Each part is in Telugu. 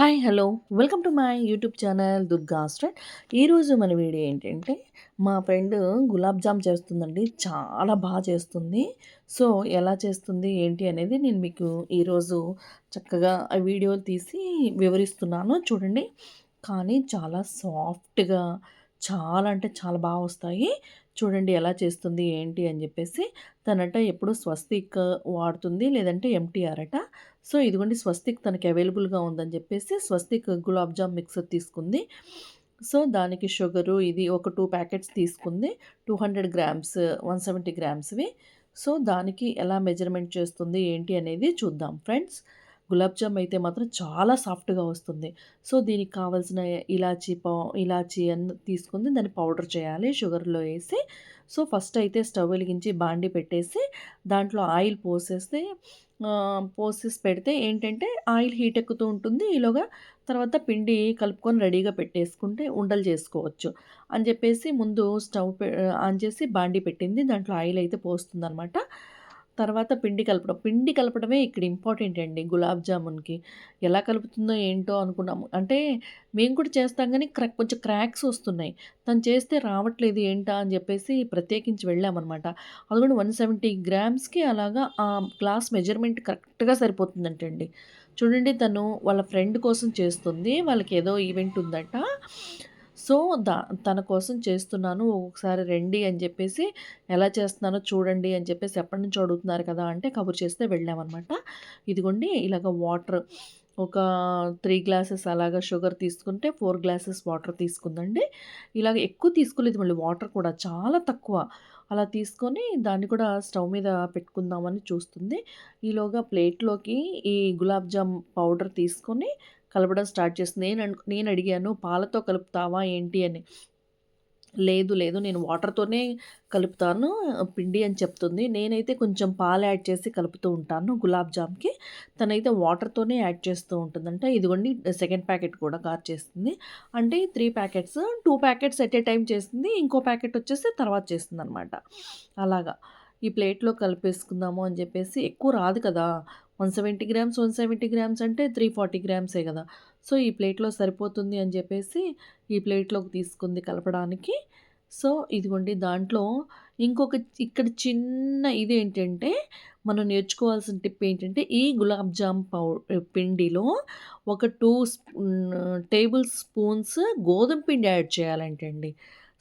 Hi hello. Welcome to my YouTube channel Durga straight ఈరోజు మన వీడియో ఏంటంటే మా ఫ్రెండ్ గులాబ్ జామ్ చేస్తుందండి. చాలా బాగా చేస్తుంది. సో ఎలా చేస్తుంది ఏంటి అనేది నేను మీకు ఈరోజు చక్కగా ఆ వీడియో తీసి వివరిస్తున్నాను. చూడండి. కానీ చాలా సాఫ్ట్గా చాలా అంటే చాలా బాగా వస్తాయి. చూడండి ఎలా చేస్తుంది ఏంటి అని చెప్పేసి తనట ఎప్పుడు స్వస్తిక్ వాడుతుంది లేదంటే ఎంటీఆర్ అట. సో ఇదిగోండి స్వస్తిక్ తనకి అవైలబుల్గా ఉందని చెప్పేసి స్వస్తిక్ గులాబ్ జామ్ మిక్సర్ తీసుకుంది. సో దానికి షుగరు ఇది ఒక టూ ప్యాకెట్స్ తీసుకుంది. Two hundred grams one seventy గ్రామ్స్వి. So దానికి ఎలా మెజర్మెంట్ చేస్తుంది ఏంటి అనేది చూద్దాం ఫ్రెండ్స్. గులాబ్ జామ్ అయితే మాత్రం చాలా సాఫ్ట్గా వస్తుంది. సో దీనికి కావాల్సిన ఇలాచీ పౌ ఇలాచీ అన్న తీసుకుంది. దాన్ని పౌడర్ చేయాలి. షుగర్లో వేసి సో ఫస్ట్ అయితే స్టవ్ వెలిగించి బాండి పెట్టేసి దాంట్లో ఆయిల్ పోసేస్తే పోసేసి పెడితే ఏంటంటే ఆయిల్ హీట్ ఎక్కుతూ ఉంటుంది. ఈలోగా తర్వాత పిండి కలుపుకొని రెడీగా పెట్టేసుకుంటే ఉండలు చేసుకోవచ్చు. అని చెప్పేసి ముందు స్టవ్ ఆన్ చేసి బాండి పెట్టింది. దాంట్లో ఆయిల్ అయితే పోస్తుంది అనమాట తర్వాత పిండి కలపడం. పిండి కలపడమే ఇక్కడ ఇంపార్టెంట్ అండి గులాబ్ జామున్కి. ఎలా కలుపుతుందో ఏంటో అనుకున్నాము. అంటే మేము కూడా చేస్తాం కానీ క్రాక్ కొంచెం క్రాక్స్ వస్తున్నాయి. తను చేస్తే రావట్లేదు ఏంటా అని చెప్పేసి ప్రత్యేకించి వెళ్ళామన్నమాట. అది కూడా వన్ సెవెంటీ గ్రామ్స్కి అలాగా ఆ గ్లాస్ మెజర్మెంట్ కరెక్ట్గా సరిపోతుందంటండి చూడండి తను వాళ్ళ ఫ్రెండ్ కోసం చేస్తుంది. వాళ్ళకి ఏదో ఈవెంట్ ఉందట. సో దా తన కోసం చేస్తున్నాను ఒకసారి రండి అని చెప్పేసి ఎలా చేస్తున్నానో చూడండి అని చెప్పేసి ఎప్పటి నుంచో అడుగుతున్నారు కదా అంటే కబుర్ చేస్తే వెళ్ళామన్నమాట. ఇదిగోండి ఇలాగ వాటర్ ఒక త్రీ గ్లాసెస్ అలాగా షుగర్ తీసుకుంటే ఫోర్ గ్లాసెస్ వాటర్ తీసుకుందండి. ఇలాగ ఎక్కువ తీసుకోలేదు మళ్ళీ వాటర్ కూడా చాలా తక్కువ. అలా తీసుకొని దాన్ని కూడా స్టవ్ మీద పెట్టుకుందామని చూస్తుంది. ఈలోగా ప్లేట్లోకి ఈ గులాబ్ జామ్ పౌడర్ తీసుకొని కలపడం స్టార్ట్ చేస్తుంది నేను నేను అడిగాను పాలతో కలుపుతావా ఏంటి? అని. లేదు లేదు నేను వాటర్తోనే కలుపుతాను పిండి అని చెప్తుంది. నేనైతే కొంచెం పాలు యాడ్ చేసి కలుపుతూ ఉంటాను గులాబ్ జామ్కి. తనైతే వాటర్తోనే యాడ్ చేస్తూ ఉంటుందంట. ఇదిగోండి సెకండ్ ప్యాకెట్ కూడా కార్ చేస్తుంది. అంటే three packets two packets at a time చేస్తుంది ఇంకో ప్యాకెట్ వచ్చేసి తర్వాత చేస్తుంది అనమాట అలాగా. ఈ ప్లేట్లో కలిపేసుకుందాము అని చెప్పేసి ఎక్కువ రాదు కదా. One seventy grams one seventy grams అంటే త్రీ ఫార్టీ గ్రామ్సే కదా. సో ఈ ప్లేట్లో సరిపోతుంది అని చెప్పేసి ఈ ప్లేట్లోకి తీసుకుంది కలపడానికి. సో ఇదిగోండి దాంట్లో ఇంకొక ఇక్కడ చిన్న ఇది ఏంటంటే మనం నేర్చుకోవాల్సిన టిప్ ఏంటంటే ఈ గులాబ్ జామ్ పౌ పిండిలో ఒక టూ టేబుల్ స్పూన్స్ గోధుమ పిండి యాడ్ చేయాలంటే అండి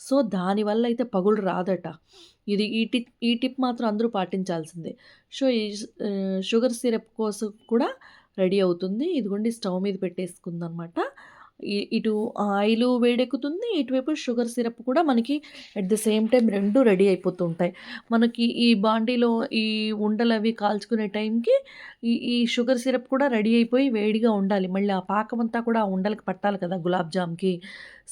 సో దానివల్ల అయితే పగులు రాదట. ఇది ఈ టిప్ ఈ టిప్ మాత్రం అందరూ పాటించాల్సిందే. సో ఈ షుగర్ సిరప్ కోసం కూడా రెడీ అవుతుంది. ఇదిగోండి స్టవ్ మీద పెట్టేసుకుందనమాట. ఇటు ఆయిల్ వేడెక్కుతుంది ఇటువైపు షుగర్ సిరప్ కూడా మనకి అట్ ద సేమ్ టైం రెండు రెడీ అయిపోతుంటాయి. మనకి ఈ బాండీలో ఈ ఉండలు అవి కాల్చుకునే టైంకి ఈ ఈ షుగర్ సిరప్ కూడా రెడీ అయిపోయి వేడిగా ఉండాలి. మళ్ళీ ఆ పాకం అంతా కూడా ఆ ఉండలకి పట్టాలి కదా గులాబ్ జామ్కి.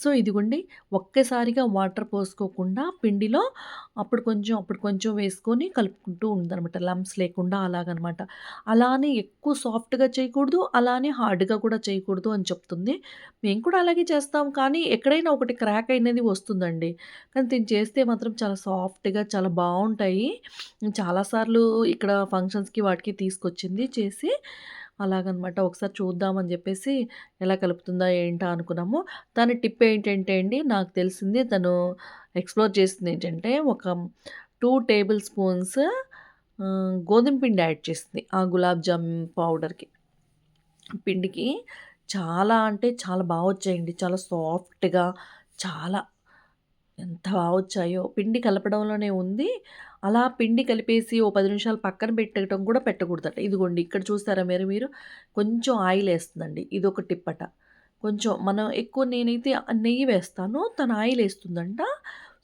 సో ఇదిగోండి ఒక్కసారిగా వాటర్ పోసుకోకుండా పిండిలో అప్పుడు కొంచెం అప్పుడు కొంచెం వేసుకొని కలుపుకుంటూ ఉందనమాట లమ్స్ లేకుండా అలాగనమాట. అలానే ఎక్కువ సాఫ్ట్గా చేయకూడదు అలానే హార్డ్గా కూడా చేయకూడదు అని చెప్తుంది. మేము కూడా అలాగే చేస్తాం కానీ ఎక్కడైనా ఒకటి క్రాక్ అయినది వస్తుందండి. కానీ దీన్ని చేస్తే మాత్రం చాలా సాఫ్ట్గా చాలా బాగుంటాయి. చాలాసార్లు ఇక్కడ ఫంక్షన్స్కి వాటికి తీసుకొచ్చింది. చేసి అలాగనమాట ఒకసారి చూద్దామని చెప్పేసి ఎలా కలుపుతుందా ఏంటా అనుకున్నాము. తన టిప్ ఏంటంటే అండి నాకు తెలిసింది తను ఎక్స్ప్లోర్ చేసింది ఏంటంటే ఒక టూ టేబుల్ స్పూన్స్ గోధుమ పిండి యాడ్ చేసింది ఆ గులాబ్ జామ్ పౌడర్కి. పిండికి చాలా అంటే చాలా బాగా వచ్చాయండి చాలా సాఫ్ట్గా చాలా ఎంత బాగా వచ్చాయో. పిండి కలపడంలోనే ఉంది. అలా పిండి కలిపేసి ఓ పది నిమిషాలు పక్కన పెట్టడం కూడా పెట్టకూడదట. ఇదిగోండి ఇక్కడ చూస్తారా మీరు మీరు? కొంచెం ఆయిల్ వేస్తుందండి. ఇది ఒక టిప్పట. కొంచెం మనం ఎక్కువ నేనైతే నెయ్యి వేస్తాను తను ఆయిల్ వేస్తుందంట.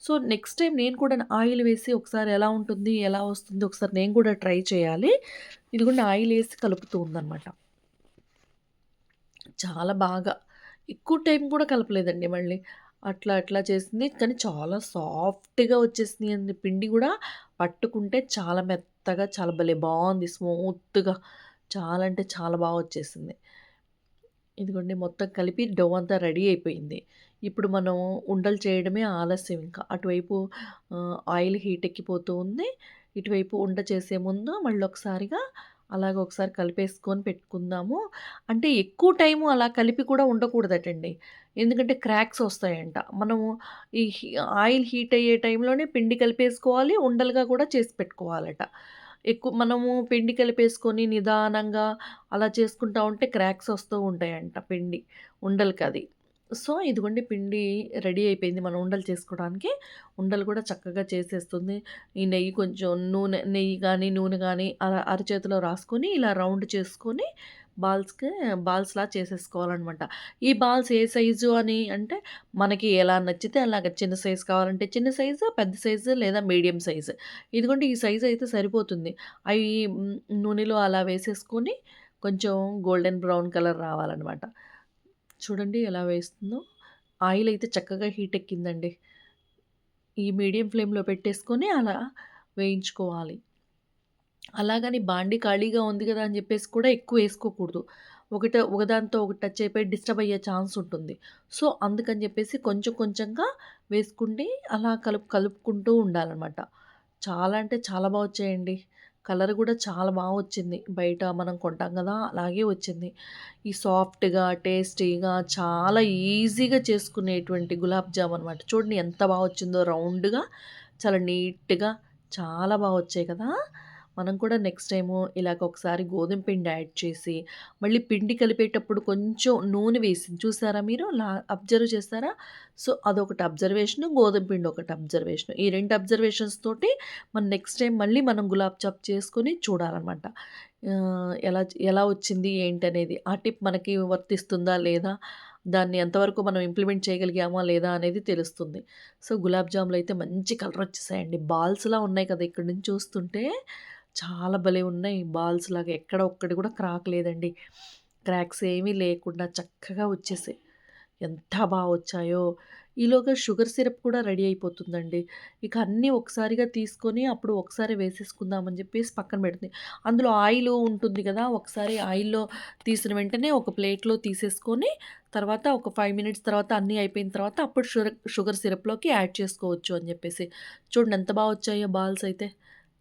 సో నెక్స్ట్ టైం నేను కూడా ఆయిల్ వేసి ఒకసారి ఎలా ఉంటుంది ఎలా వస్తుంది ఒకసారి నేను కూడా ట్రై చేయాలి. ఇదిగోండి ఆయిల్ వేసి కలుపుతూ ఉందన్నమాట. చాలా బాగా. ఎక్కువ టైం కూడా కలపలేదండి మళ్ళీ. అట్లా అట్లా చేసింది. కానీ చాలా సాఫ్ట్గా వచ్చేసింది అండి. పిండి కూడా పట్టుకుంటే చాలా మెత్తగా చాలా భలే బాగుంది. స్మూత్గా చాలా అంటే చాలా బాగా వచ్చేసింది. ఇదిగోండి మొత్తం కలిపి డౌ అంతా రెడీ అయిపోయింది. ఇప్పుడు మనం ఉండలు చేయడమే ఆలస్యం ఇంకా. అటువైపు ఆయిల్ హీట్ ఎక్కిపోతూ ఉంది. ఇటువైపు ఉండ చేసే ముందు మళ్ళీ ఒకసారిగా అలాగ ఒకసారి కలిపేసుకొని పెట్టుకుందాము. అంటే ఎక్కువ టైము అలా కలిపి కూడా ఉండకూడదటండి. ఎందుకంటే క్రాక్స్ వస్తాయంట. మనము ఈ హీ ఆయిల్ హీట్ అయ్యే టైంలోనే పిండి కలిపేసుకోవాలి. ఉండలుగా కూడా చేసి పెట్టుకోవాలట. ఎక్కువ మనము పిండి కలిపేసుకొని నిదానంగా అలా చేసుకుంటా ఉంటే క్రాక్స్ వస్తూ ఉంటాయంట పిండి ఉండలకి అది సో, ఇదిగోండి పిండి రెడీ అయిపోయింది. మనం ఉండలు చేసుకోవడానికి. ఉండలు కూడా చక్కగా చేసేస్తుంది. ఈ నెయ్యి కొంచెం నూనె నెయ్యి కానీ నూనె కానీ అర అరచేతిలో రాసుకొని ఇలా రౌండ్ చేసుకొని బాల్స్‌కి బాల్స్‌లా చేసేసుకోవాలనమాట. ఈ బాల్స్ ఏ సైజు అని అంటే మనకి ఎలా నచ్చితే అలాగ చిన్న సైజు కావాలంటే చిన్న సైజు, పెద్ద సైజు లేదా మీడియం సైజు. ఇదిగోండి ఈ సైజు అయితే సరిపోతుంది. అవి నూనెలో అలా వేసేసుకొని కొంచెం గోల్డెన్ బ్రౌన్ కలర్ రావాలనమాట. చూడండి ఎలా వేస్తుందో. ఆయిల్ అయితే చక్కగా హీట్ ఎక్కిందండి. ఈ మీడియం ఫ్లేమ్‌లో పెట్టేసుకొని అలా వేయించుకోవాలి. అలాగని బాండీ ఖాళీగా ఉంది కదా అని చెప్పేసి కూడా ఎక్కువ వేసుకోకూడదు ఒకట ఒకదాంతో ఒకటి టచ్ అయిపోయి డిస్టర్బ్ అయ్యే ఛాన్స్ ఉంటుంది. సో, అందుకని చెప్పేసి కొంచెం కొంచెంగా వేసుకుంటే అలా కలుపు కలుపుకుంటూ ఉండాలన్నమాట చాలా అంటే చాలా బాగా వచ్చాయండి. కలర్ కూడా చాలా బాగా వచ్చింది. బయట మనం కొంటాం కదా అలాగే వచ్చింది. ఈ సాఫ్ట్‌గా, టేస్టీగా చాలా ఈజీగా చేసుకునేటువంటి గులాబ్ జామ్ అనమాట. చూడండి ఎంత బాగా వచ్చిందో రౌండ్‌గా, చాలా నీట్‌గా చాలా బాగా వచ్చాయి కదా! మనం కూడా నెక్స్ట్ టైము ఇలాగ ఒకసారి గోధుమ పిండి యాడ్ చేసి, మళ్ళీ పిండి కలిపేటప్పుడు కొంచెం నూనె వేసి చూసారా మీరు? లా అబ్జర్వ్ చేస్తారా సో, అదొకటి అబ్జర్వేషను, గోధుమ పిండి ఒకటి అబ్జర్వేషను. ఈ రెండు అబ్జర్వేషన్స్ తోటి మనం నెక్స్ట్ టైం మళ్ళీ మనం గులాబ్ జామ్ చేసుకొని చూడాలనమాట. ఎలా ఎలా వచ్చింది ఏంటనేది. ఆ టిప్ మనకి వర్తిస్తుందా లేదా? దాన్ని ఎంతవరకు మనం ఇంప్లిమెంట్ చేయగలిగామా లేదా అనేది తెలుస్తుంది. సో, గులాబ్ జాములు అయితే మంచి కలర్ వచ్చేసాయండి. బాల్స్‌లా ఉన్నాయి కదా! ఇక్కడి నుంచి చూస్తుంటే చాలా భలే ఉన్నాయి బాల్స్ లాగా ఎక్కడ ఒక్కటి కూడా క్రాక్ లేదండి. క్రాక్స్ ఏమీ లేకుండా చక్కగా వచ్చేసాయి. ఎంత బాగా వచ్చాయో! ఈలోగా షుగర్ సిరప్ కూడా రెడీ అయిపోతుందండి. ఇక అన్నీ ఒకసారిగా తీసుకొని అప్పుడు ఒకసారి వేసేసుకుందామని చెప్పేసి పక్కన పెడుతుంది. అందులో ఆయిల్ ఉంటుంది కదా ఒకసారి ఆయిల్‌లో తీసిన వెంటనే ఒక ప్లేట్‌లో తీసేసుకొని తర్వాత ఒక ఫైవ్ మినిట్స్ తర్వాత అన్నీ అయిపోయిన తర్వాత అప్పుడు షుగర్ షుగర్ సిరప్‌లోకి యాడ్ చేసుకోవచ్చు అని చెప్పేసి చూడండి ఎంత బాగా వచ్చాయో బాల్స్ అయితే.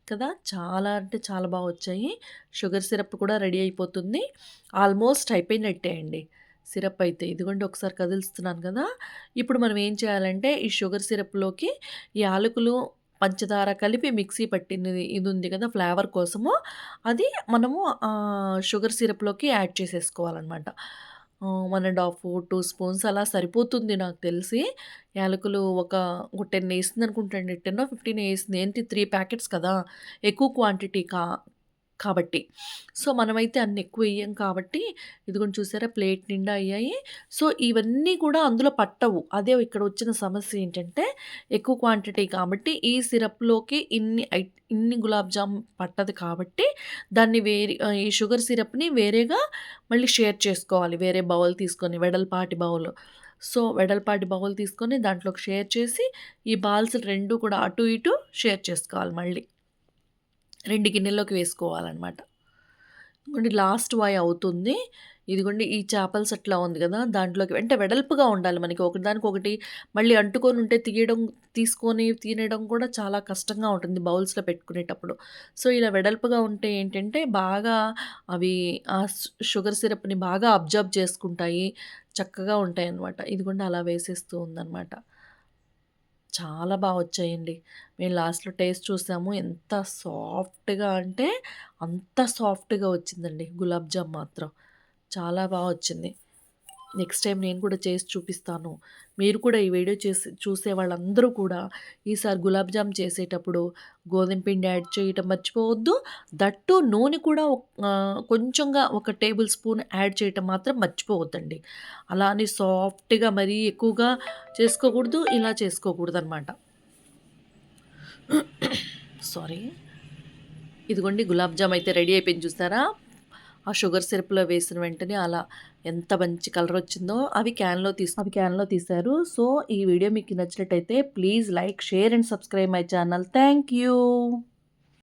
కదా! చాలా అంటే చాలా బాగా వచ్చాయి. షుగర్ సిరప్ కూడా రెడీ అయిపోతుంది. ఆల్మోస్ట్ అయిపోయినట్టే అండి. సిరప్ అయితే. ఇదిగోండి ఒకసారి కదిలిస్తున్నాను కదా ఇప్పుడు మనం ఏం చేయాలంటే ఈ షుగర్ సిరప్‌లోకి ఈ యాలకులు, పంచదార కలిపి మిక్సీ పట్టినది ఇది ఉంది కదా! ఫ్లేవర్ కోసము అది మనము షుగర్ సిరప్‌లోకి add చేసేసుకోవాలనమాట. One and half two spoons అలా సరిపోతుంది నాకు తెలిసి. యాలకులు ఒక, ఒక 10 ఏసిందనుకుంటండి. 10 15 ఏసింది. ఏంటి త్రీ ప్యాకెట్స్ కదా! ఎక్కువ క్వాంటిటీ కా కాబట్టి. సో, మనమైతే అన్ని ఎక్కువ వేయం కాబట్టి ఇదిగోండి చూసారా ప్లేట్ నిండా అయ్యాయి. సో, ఇవన్నీ కూడా అందులో పట్టవు. అదే ఇక్కడ వచ్చిన సమస్య ఏంటంటే ఎక్కువ క్వాంటిటీ కాబట్టి ఈ సిరప్‌లోకి ఇన్ని ఐ ఇన్ని గులాబ్ జామ్ పట్టదు కాబట్టి దాన్ని వేరే ఈ షుగర్ సిరప్‌ని వేరేగా మళ్ళీ షేర్ చేసుకోవాలి. వేరే బౌల్ తీసుకొని వెడల్పాటి బౌల్. సో, వెడల్పాటి బౌల్ తీసుకొని దాంట్లోకి షేర్ చేసి ఈ బాల్స్ రెండు కూడా అటు ఇటు షేర్ చేసుకోవాలి మళ్ళీ. రెండు గిన్నెల్లోకి వేసుకోవాలన్నమాట ఇదిగోండి లాస్ట్ వాయి అవుతుంది. ఇదిగోండి ఈ చేపల సెట్‌లా ఉంది కదా దాంట్లోకి అంటే వెడల్పుగా ఉండాలి మనకి. ఒకదానికొకటి మళ్ళీ అంటుకొని ఉంటే తీయడం తీసుకొని తినడం కూడా చాలా కష్టంగా ఉంటుంది బౌల్స్‌లో పెట్టుకునేటప్పుడు. సో, ఇలా వెడల్పుగా ఉంటే ఏంటంటే బాగా అవి ఆ షుగర్ సిరప్‌ని బాగా అబ్జర్బ్ చేసుకుంటాయి. చక్కగా ఉంటాయి అన్నమాట ఇదిగోండి అలా వేసేస్తూ ఉందనమాట. చాలా బాగా వచ్చాయండి. మేము లాస్ట్‌లో టేస్ట్ చూసాము. ఎంత సాఫ్ట్‌గా అంటే అంత సాఫ్ట్‌గా వచ్చిందండి గులాబ్ జామ్ మాత్రం. చాలా బాగా వచ్చింది. నెక్స్ట్ టైం నేను కూడా చేసి చూపిస్తాను. మీరు కూడా ఈ వీడియో చేసి చూసే వాళ్ళందరూ కూడా ఈసారి గులాబ్ జామ్ చేసేటప్పుడు గోధుమ పిండి యాడ్ చేయటం మర్చిపోవద్దు. దట్టు నూనె కూడా కొంచెంగా ఒక టేబుల్ స్పూన్ యాడ్ చేయటం మాత్రం మర్చిపోవద్దండి. అలా అని సాఫ్ట్‌గా మరీ ఎక్కువగా చేసుకోకూడదు. ఇలా చేసుకోకూడదనమాట. సారీ. ఇదిగోండి గులాబ్ జామ్ అయితే రెడీ అయిపోయింది చూసారా? ఆ షుగర్ సిరప్‌లో వేసిన వెంటనే అలా ఎంత మంచి కలర్ వచ్చిందో అవి క్యాన్‌లో తీసు అవి క్యాన్‌లో తీశారు. సో, ఈ వీడియో మీకు నచ్చినట్టయితే please like, share and subscribe my channel. Thank you.